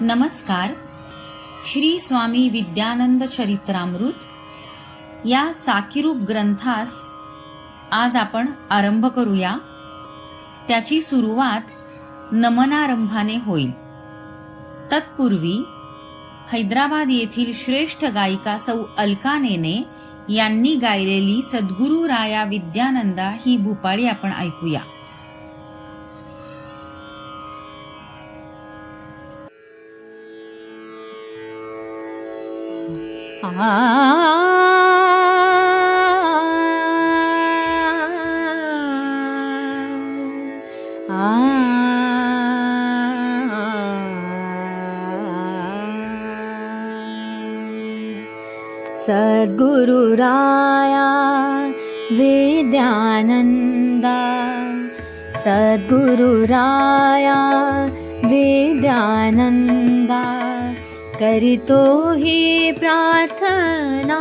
नमस्कार. श्री स्वामी विद्यानंद चरित्रामृत या साकीरूप ग्रंथास आज आपण आरंभ करूया. त्याची सुरुवात नमनारंभाने होईल. तत्पूर्वी हैदराबाद येथील श्रेष्ठ गायिका सौ अलकानेने यांनी गायलेली सद्गुरू राया विद्यानंदा ही भूपाळी आपण ऐकूया. सद्गुरुराया विद्यानन्दा सद्गुरुराया विद्यानन्दा करितो हि प्रार्थना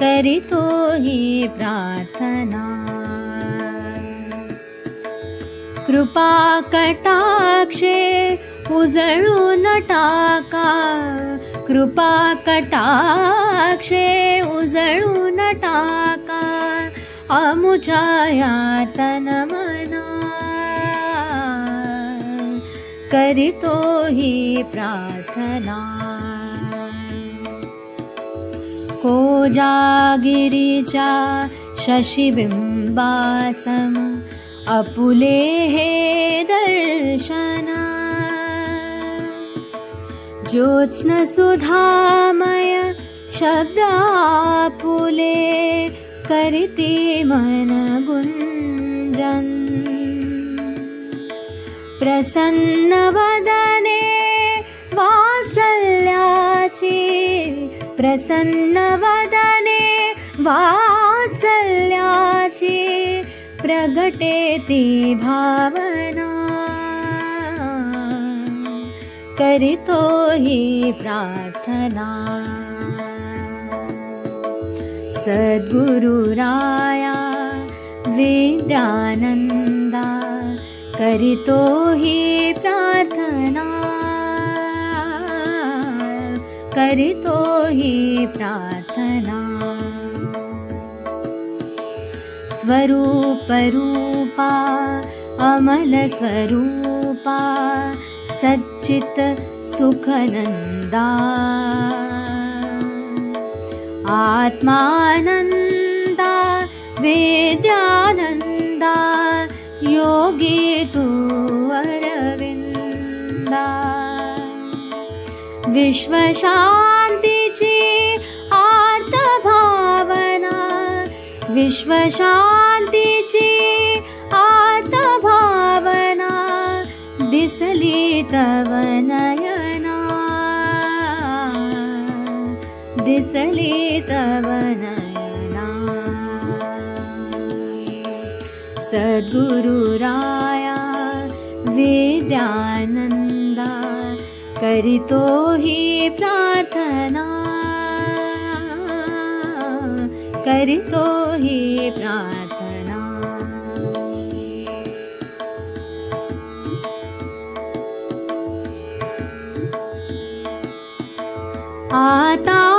करितो हि प्रार्थना. कृपा कटाक्षे उजळून टाका कृपा कटाक्षे उजळून टाका. अमुच्या करितो हि प्रार्थना। कोजागिरिजा शशिबिम्बासम् अपुलेः दर्शना। ज्योत्स्नसुधामय शब्दापुले करिति मनगुञ्जन् प्रसन्न वदने वात्सल्याची प्रसन्न वदने वात्सल्याची प्रगटे ती भावना. करितो ही प्रार्थना. सद्गुरुराया विद्यानन्दा. करितो हि प्रार्थना। करितो हि प्रार्थना। स्वरूपरूपा अमलस्वरूपा सच्चित सुखनन्दा। आत्मानन्दा वेद्यानन्दा योगी तु अरविन्दा। विश्वशान्तिची आर्तभावना। विश्वशान्तिची आर्तभावना। दिसली तव नयना दिसली तव सद्गुरुराया विद्यानन्दा करितो हि प्रार्थना। करितो हि प्रार्थना। आता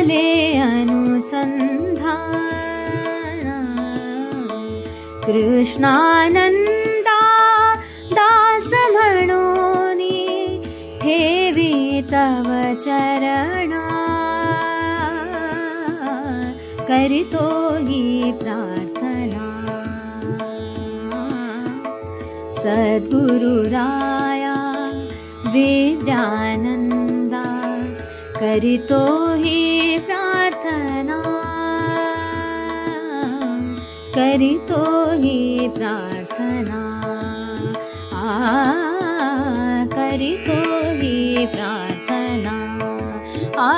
चले अनुसन्धा कृष्णानन्दा दासमणोनि हेवि तव चरणा। करितो हि प्रार्थना। सद्गुरुराया विद्यानन्दा करितो करितो हि प्रार्थना। करितो हि प्रार्थना। आ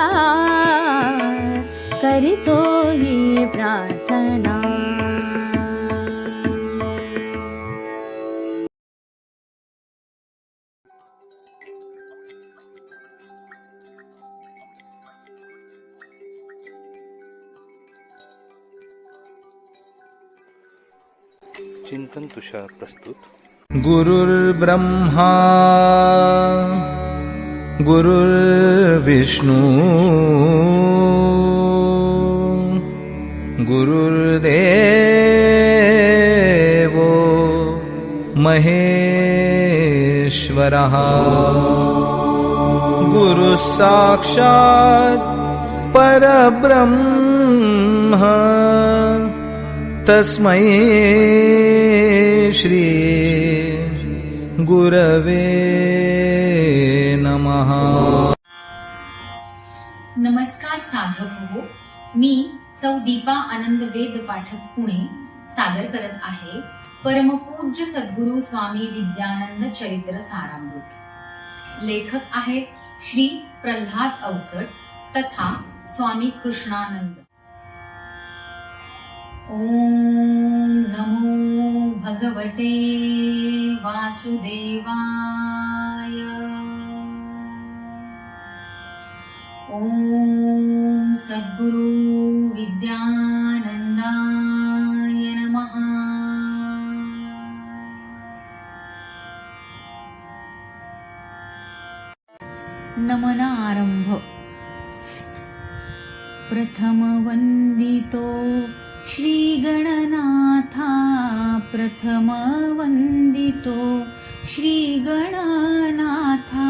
करितो तुषार प्रस्तुत. गुरुर्ब्रह्मा गुरुर्विष्णू गुरुर्देव महेश्वरः। गुरुः साक्षात् परब्रह्म। तस्मै श्री गुरवे नमः। नमस्कार साधक हो मी सौ दीपा आनंद वेद पाठक पुणे सादर करत आहे परमपूज्य सद्गुरु स्वामी विद्यानंद चरित्र सारामृत. लेखक आहेत श्री प्रल्हाद अवसट तथा स्वामी कृष्णानंद. ओम नमो भगवते वासुदेवाय। ॐ सद्गुरु विद्यानन्दाय नमः। नमन आरंभ प्रथमवन्दितो श्रीगणनाथा प्रथम वंदितो श्रीगणनाथा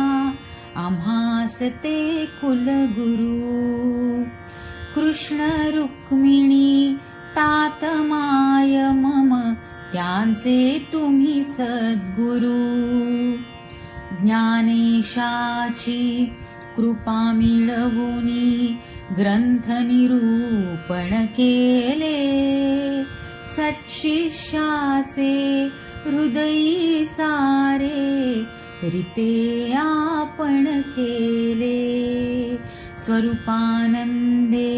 आम्हासते कुलगुरु। कृष्ण रुक्मिणी तातमाय मम त्यांचे तुम्ही सद्गुरु। ज्ञानेशाची कृपा मिळवूनी ग्रंथ निरूपण केले सत्शिष्याचे हृदयी सारे रिते आपण केले स्वरूपानंदे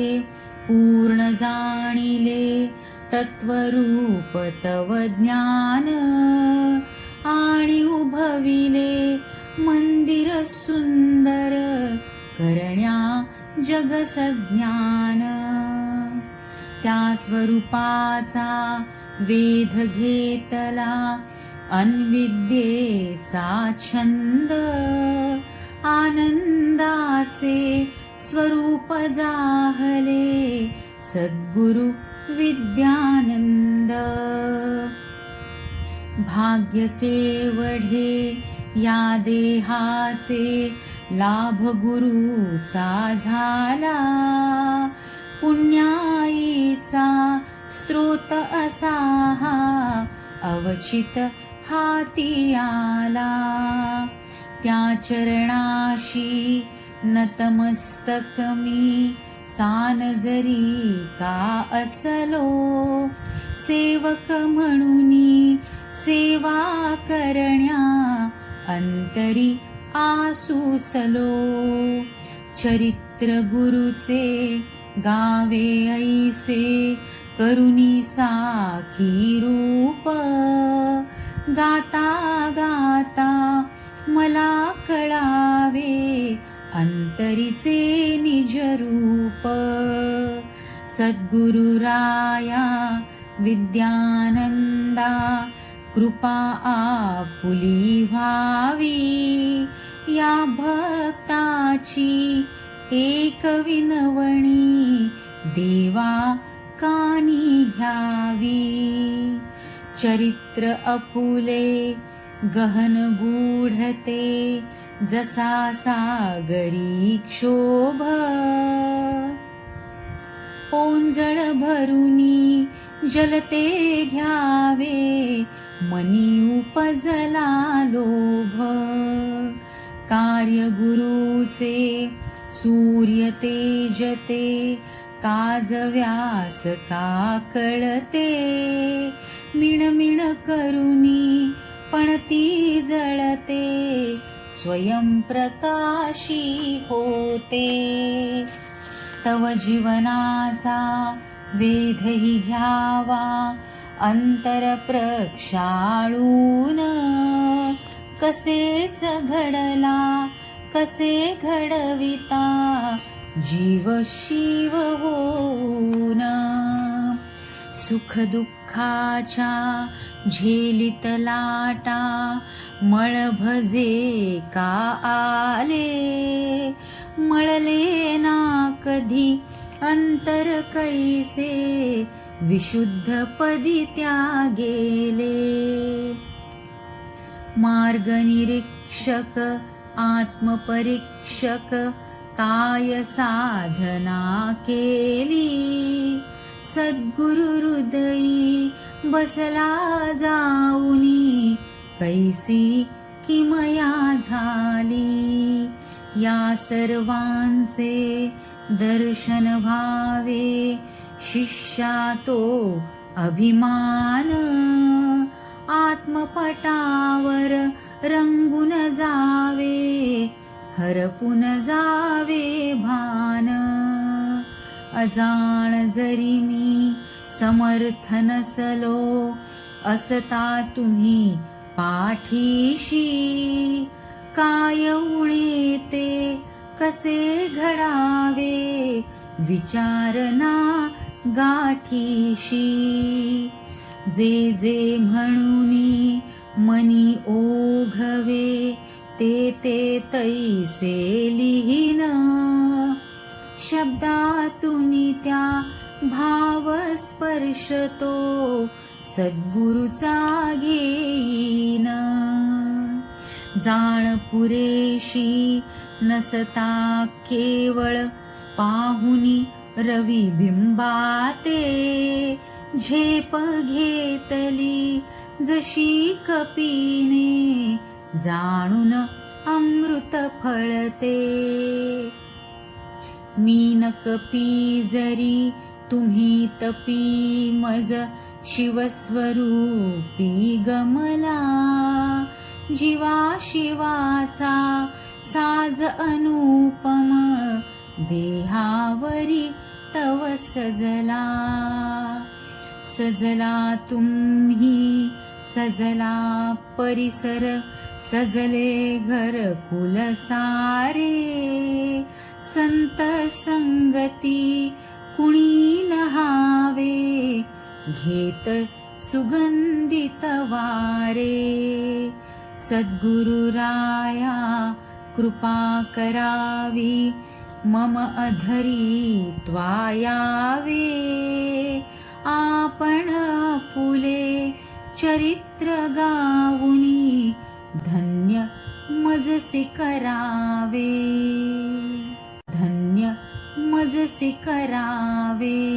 पूर्ण जाणिले तत्वरूप तव ज्ञान आणि उभविले मंदिर सुंदर करण्या जगसज्ञान त्या स्वरूपाचा वेध घेतला अन्विद्येचा छंद. आनंदाचे स्वरूप जाहले सद्गुरु विद्यानंद. भाग्य केवढे या देहाचे लाभ गुरुचा झाला. पुण्याईचा स्त्रोत असा हा अवचित हाती आला. त्या चरणाशी नतमस्तक मी सान जरी का असलो सेवक म्हणून सेवा करण्या अंतरी आसूसलो। चरित्र गुरुचे गावे ऐसे करुणी साखी रूप। गाता गाता मला कळावे अंतरीचे निज रूप। सद्गुरुराया विद्यानंदा कृपा आपुली व्हावी. या भक्ताची एक विनवणी देवा कानी घ्यावी. चरित्र अपुले गहन गूढते जसा सागरी क्षोभ. ओंजळ भरुनी जलते घ्यावे मनी उपजला लोभ. कार्य गुरुचे सूर्य तेजते काज व्यास का कळते मिणमिण करुनी पण ती जळते स्वयंप्रकाशी होते. तव जीवनाचा वेधही घ्यावा अंतर प्रक्षाळून कसेच घडला कसे घडविता जीव शिव होऊन. सुख दुःखाच्या झेलित लाटा मळभजे का आले? मळले ना कधी अंतर कैसे? विशुद्ध पदी त्या गेले मार्गनिरीक्षक आत्मपरीक्षक काय साधना केली सद्गुरु हृदयी बसला जाऊनी कैसी किमया झाली। या सर्वांचे दर्शन व्हावे शिष्या तो अभिमान. आत्मपटावर रंगून जावे हरपून जावे भान. अजाण जरी मी समर्थ नसलो असता तुम्ही पाठीशी. काय उणे ते कसे घडावे विचारणा गाठीशी. जे जे म्हणूनी मनी ओघवे ते ते तैसे लिहिन. शब्दातून त्या भाव स्पर्शतो सद्गुरुचा घेईन. जाण पुरेशी नसता केवळ पाहुनी रवी बिंबाते झेप घेतली जशी कपीने जाणून अमृत फळते. मीन कपी जरी तुम्ही तपी मज शिवस्वरूपी गमला. जीवा शिवाचा साज अनुपम देहावरी तव सजला सजला तुम्ही सजला परिसर सजले घर कुल सारे संत संगती कुणी नहावे घेत सुगंधित वारे. सद्गुरुराया कृपा करावी मम अधरी त्वायावे आपण फुले चरित्र गावुनी धन्य मजसी करावे. धन्य मजसी करावे.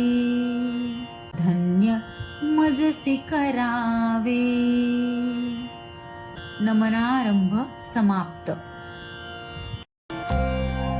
धन्य मजसी करावे. नमनारंभ समाप्त.